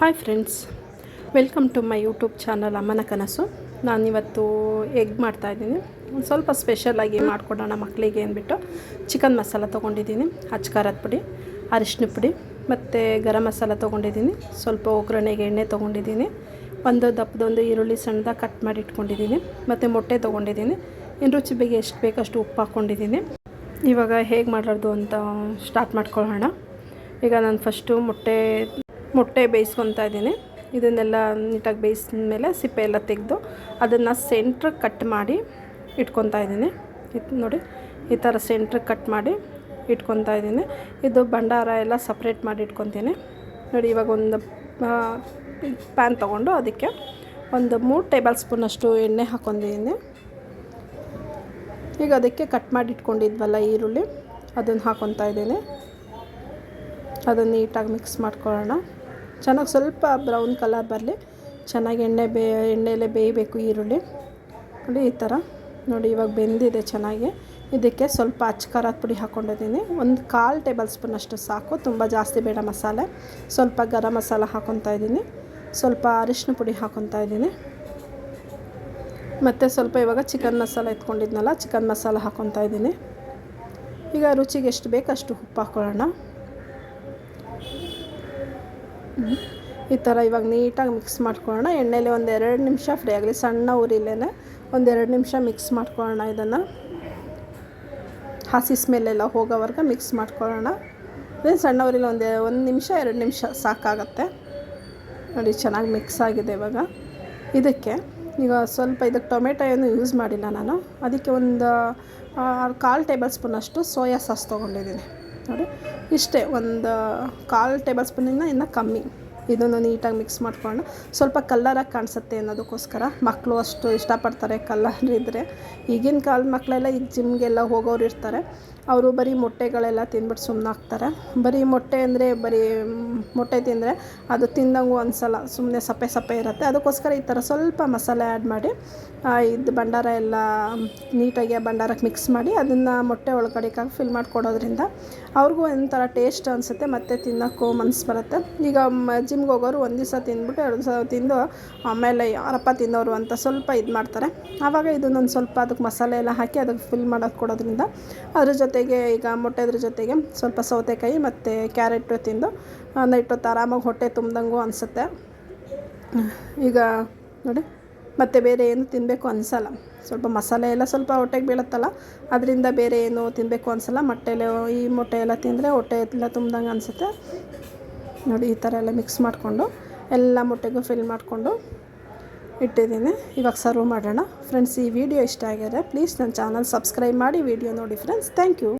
Hi friends welcome to my YouTube channel ಅಮ್ಮನ ಕನಸು ನಾನಿವತ್ತು ಎಗ್ ಮಾಡ್ತಾಯಿದ್ದೀನಿ ಒಂದು ಸ್ವಲ್ಪ ಸ್ಪೆಷಲಾಗಿ ಮಾಡಿಕೊಡೋಣ ಮಕ್ಕಳಿಗೆ ಅಂದ್ಬಿಟ್ಟು. ಚಿಕನ್ ಮಸಾಲ ತೊಗೊಂಡಿದ್ದೀನಿ ಖಾರದ ಪುಡಿ ಅರಿಶಿನ ಪುಡಿ, ಮತ್ತು ಗರಂ ಮಸಾಲ ತೊಗೊಂಡಿದ್ದೀನಿ. ಸ್ವಲ್ಪ ಒಗ್ಗರಣೆಗೆ ಎಣ್ಣೆ ತೊಗೊಂಡಿದ್ದೀನಿ. ಒಂದು ದಪ್ಪದೊಂದು ಈರುಳ್ಳಿ ಸಣ್ಣದಾಗಿ ಕಟ್ ಮಾಡಿ ಇಟ್ಕೊಂಡಿದ್ದೀನಿ. ಮತ್ತು ಮೊಟ್ಟೆ ತೊಗೊಂಡಿದ್ದೀನಿ. ಇನ್ನು ರುಚಿ ಬಗ್ಗೆ ಎಷ್ಟು ಬೇಕಷ್ಟು ಉಪ್ಪು ಹಾಕ್ಕೊಂಡಿದ್ದೀನಿ ಇವಾಗ ಹೇಗೆ ಮಾಡೋದು ಅಂತ ಸ್ಟಾರ್ಟ್ ಮಾಡ್ಕೊಳ್ಳೋಣ ಈಗ ನಾನು ಫಸ್ಟು ಮೊಟ್ಟೆ ಮೊಟ್ಟೆ ಬೇಯಿಸ್ಕೊತಾ ಇದ್ದೀನಿ. ಇದನ್ನೆಲ್ಲ ನೀಟಾಗಿ ಬೇಯಿಸಿದ ಮೇಲೆ ಸಿಪ್ಪೆ ಎಲ್ಲ ತೆಗೆದು ಅದನ್ನು ಸೆಂಟ್ರಿಗೆ ಕಟ್ ಮಾಡಿ ಇಟ್ಕೊತಾ ಇದ್ದೀನಿ. ಇದು ನೋಡಿ, ಈ ಥರ ಸೆಂಟ್ರಿಗೆ ಕಟ್ ಮಾಡಿ ಇಟ್ಕೊತಾ ಇದ್ದೀನಿ. ಇದು ಭಂಡಾರ ಎಲ್ಲ ಸಪ್ರೇಟ್ ಮಾಡಿ ಇಟ್ಕೊತೀನಿ. ನೋಡಿ, ಇವಾಗ ಒಂದು ಪ್ಯಾನ್ ತೊಗೊಂಡು ಅದಕ್ಕೆ ಒಂದು ಮೂರು ಟೇಬಲ್ ಸ್ಪೂನಷ್ಟು ಎಣ್ಣೆ ಹಾಕ್ಕೊಂಡಿದ್ದೀನಿ. ಈಗ ಅದಕ್ಕೆ ಕಟ್ ಮಾಡಿ ಇಟ್ಕೊಂಡಿದ್ವಲ್ಲ ಈರುಳ್ಳಿ, ಅದನ್ನು ಹಾಕ್ಕೊತಾ ಇದ್ದೀನಿ. ಅದನ್ನು ನೀಟಾಗಿ ಮಿಕ್ಸ್ ಮಾಡ್ಕೊಳ್ಳೋಣ. ಚೆನ್ನಾಗಿ ಸ್ವಲ್ಪ ಬ್ರೌನ್ ಕಲರ್ ಬರಲಿ. ಚೆನ್ನಾಗಿ ಎಣ್ಣೆ ಬೇ ಎಣ್ಣೆಯಲ್ಲೇ ಬೇಯಬೇಕು ಈರುಳ್ಳಿ. ನೋಡಿ ಈ ಥರ. ನೋಡಿ ಇವಾಗ ಬೆಂದಿದೆ ಚೆನ್ನಾಗಿ. ಇದಕ್ಕೆ ಸ್ವಲ್ಪ ಅಚ್ಚಕಾರದ ಪುಡಿ ಹಾಕ್ಕೊಂಡಿದ್ದೀನಿ ಒಂದು ಕಾಲು ಟೇಬಲ್ ಸ್ಪೂನ್ ಅಷ್ಟು ಸಾಕು. ತುಂಬ ಜಾಸ್ತಿ ಬೇಡ ಮಸಾಲೆ. ಸ್ವಲ್ಪ ಗರಂ ಮಸಾಲ ಹಾಕ್ಕೊತಾ ಇದ್ದೀನಿ. ಸ್ವಲ್ಪ ಅರಿಶಿನ ಪುಡಿ ಹಾಕ್ಕೊತಾ ಇದ್ದೀನಿ. ಮತ್ತು ಸ್ವಲ್ಪ ಇವಾಗ ಚಿಕನ್ ಮಸಾಲ ಎತ್ಕೊಂಡಿದ್ನಲ್ಲ, ಚಿಕನ್ ಮಸಾಲ ಹಾಕ್ಕೊತಾ ಇದ್ದೀನಿ. ಈಗ ರುಚಿಗೆ ಎಷ್ಟು ಬೇಕು ಅಷ್ಟು ಉಪ್ಪು ಹಾಕ್ಕೊಳ್ಳೋಣ ಈ ಥರ ಇವಾಗ ನೀಟಾಗಿ ಮಿಕ್ಸ್ ಮಾಡ್ಕೊಳ್ಳೋಣ. ಎಣ್ಣೆಲಿ ಒಂದು ಎರಡು ನಿಮಿಷ ಫ್ರೈ ಆಗಲಿ. ಸಣ್ಣ ಉರಿಲೇ ಒಂದೆರಡು ನಿಮಿಷ ಮಿಕ್ಸ್ ಮಾಡ್ಕೊಳ್ಳೋಣ ಇದನ್ನು. ಹಸಿ ಸ್ಮೆಲ್ಲೆಲ್ಲ ಹೋಗೋವರೆಗೆ ಮಿಕ್ಸ್ ಮಾಡ್ಕೊಳ್ಳೋಣ. ಅದೇ ಸಣ್ಣ ಊರಿಲ್ಲ ಒಂದು ಒಂದು ನಿಮಿಷ, ಎರಡು ನಿಮಿಷ ಸಾಕಾಗತ್ತೆ. ನೋಡಿ, ಚೆನ್ನಾಗಿ ಮಿಕ್ಸ್ ಆಗಿದೆ ಇವಾಗ. ಇದಕ್ಕೆ ಈಗ ಸ್ವಲ್ಪ ಇದಕ್ಕೆ ಟೊಮೆಟೊ ಏನು ಯೂಸ್ ಮಾಡಿಲ್ಲ ನಾನು. ಅದಕ್ಕೆ ಒಂದು ಕಾಲು ಟೇಬಲ್ ಸ್ಪೂನಷ್ಟು ಸೋಯಾ ಸಾಸ್ ತೊಗೊಂಡಿದ್ದೀನಿ. ನೋಡಿ. ಇಷ್ಟೇ ಒಂದು ಕಾಲು ಟೇಬಲ್ ಸ್ಪೂನಿಂದ ಇನ್ನೂ ಕಮ್ಮಿ. ಇದನ್ನು ನೀಟಾಗಿ ಮಿಕ್ಸ್ ಮಾಡ್ಕೊಂಡು ಸ್ವಲ್ಪ ಕಲ್ಲರಾಗಿ ಕಾಣಿಸುತ್ತೆ ಅನ್ನೋದಕ್ಕೋಸ್ಕರ ಮಕ್ಕಳು ಅಷ್ಟು ಇಷ್ಟಪಡ್ತಾರೆ ಕಲ್ಲರ್ ಇದ್ದರೆ ಈಗಿನ ಕಾಲದ ಮಕ್ಕಳೆಲ್ಲ ಈಗ ಜಿಮ್ಗೆಲ್ಲ ಹೋಗೋರು ಇರ್ತಾರೆ. ಅವರು ಬರೀ ಮೊಟ್ಟೆಗಳೆಲ್ಲ ತಿಂದ್ಬಿಟ್ಟು ಸುಮ್ಮನಾಗ್ತಾರೆ ಬರೀ ಮೊಟ್ಟೆ ಅಂದರೆ ಬರೀ ಮೊಟ್ಟೆ ತಿಂದರೆ ಅದು ತಿಂದಂಗೂ ಅನಿಸಲ್ಲ ಸುಮ್ಮನೆ ಸಪ್ಪೆ ಸಪ್ಪೆ ಇರುತ್ತೆ. ಅದಕ್ಕೋಸ್ಕರ ಈ ಥರ ಸ್ವಲ್ಪ ಮಸಾಲೆ ಆ್ಯಡ್ ಮಾಡಿ ಇದು ಭಂಡಾರ ಎಲ್ಲ ನೀಟಾಗಿ ಭಂಡಾರಕ್ಕೆ ಮಿಕ್ಸ್ ಮಾಡಿ ಅದನ್ನು ಮೊಟ್ಟೆ ಒಳಗಡೆ ಫಿಲ್ ಮಾಡಿಕೊಡೋದ್ರಿಂದ ಅವ್ರಿಗೂ ಒಂಥರ ಟೇಸ್ಟ್ ಅನಿಸುತ್ತೆ, ಮತ್ತು ತಿನ್ನೋಕ್ಕೂ ಮನಸ್ಸು ಬರುತ್ತೆ. ಈಗ ಜಿಮ್ಗೆ ಹೋಗೋರು ಒಂದು ದಿವಸ ತಿಂದ್ಬಿಟ್ಟು ಎರಡು ದಿವಸ ತಿಂದು ಆಮೇಲೆ ಯಾರಪ್ಪ ತಿನ್ನೋರು ಅಂತ ಸ್ವಲ್ಪ ಇದು ಮಾಡ್ತಾರೆ. ಆವಾಗ ಇದನ್ನೊಂದು ಸ್ವಲ್ಪ ಅದಕ್ಕೆ ಮಸಾಲೆ ಎಲ್ಲ ಹಾಕಿ ಅದಕ್ಕೆ ಫಿಲ್ ಮಾಡೋದು ಕೊಡೋದ್ರಿಂದ ಅದ್ರ ಜೊತೆಗೆ ಈಗ ಮೊಟ್ಟೆದ್ರ ಜೊತೆಗೆ ಸ್ವಲ್ಪ ಸೌತೆಕಾಯಿ ಮತ್ತು ಕ್ಯಾರೆಟು ತಿಂದು ನೈಟ್ ಹೊತ್ತು ಆರಾಮಾಗಿ ಹೊಟ್ಟೆ ತುಂಬ್ದಂಗೂ ಅನಿಸುತ್ತೆ. ಈಗ ನೋಡಿ, ಮತ್ತು ಬೇರೆ ಏನು ತಿನ್ನಬೇಕು ಅನಿಸಲ್ಲ. ಸ್ವಲ್ಪ ಮಸಾಲೆ ಎಲ್ಲ ಸ್ವಲ್ಪ ಹೊಟ್ಟೆಗೆ ಬೀಳುತ್ತಲ್ಲ, ಅದರಿಂದ ಬೇರೆ ಏನು ತಿನ್ನಬೇಕು ಅನಿಸಲ್ಲ. ಮೊಟ್ಟೆಲೆ ಈ ಮೊಟ್ಟೆ ಎಲ್ಲ ತಿಂದರೆ ಹೊಟ್ಟೆ ಎಲ್ಲ ತುಂಬ್ದಂಗೆ ಅನಿಸುತ್ತೆ. ನೋಡಿ, ಈ ಥರ ಎಲ್ಲ ಮಿಕ್ಸ್ ಮಾಡಿಕೊಂಡು ಎಲ್ಲ ಮೊಟ್ಟೆಗೂ ಫಿಲ್ ಮಾಡಿಕೊಂಡು ಇಟ್ಟಿದ್ದೀನಿ. ಇವಾಗ ಸರ್ವ್ ಮಾಡೋಣ. ಫ್ರೆಂಡ್ಸ್ ಈ ವಿಡಿಯೋ ಇಷ್ಟ ಆಗಿದ್ರೆ ಪ್ಲೀಸ್ ನನ್ನ ಚಾನಲ್ ಸಬ್ಸ್ಕ್ರೈಬ್ ಮಾಡಿ ವಿಡಿಯೋ ನೋಡಿ ಫ್ರೆಂಡ್ಸ್ ಥ್ಯಾಂಕ್ ಯು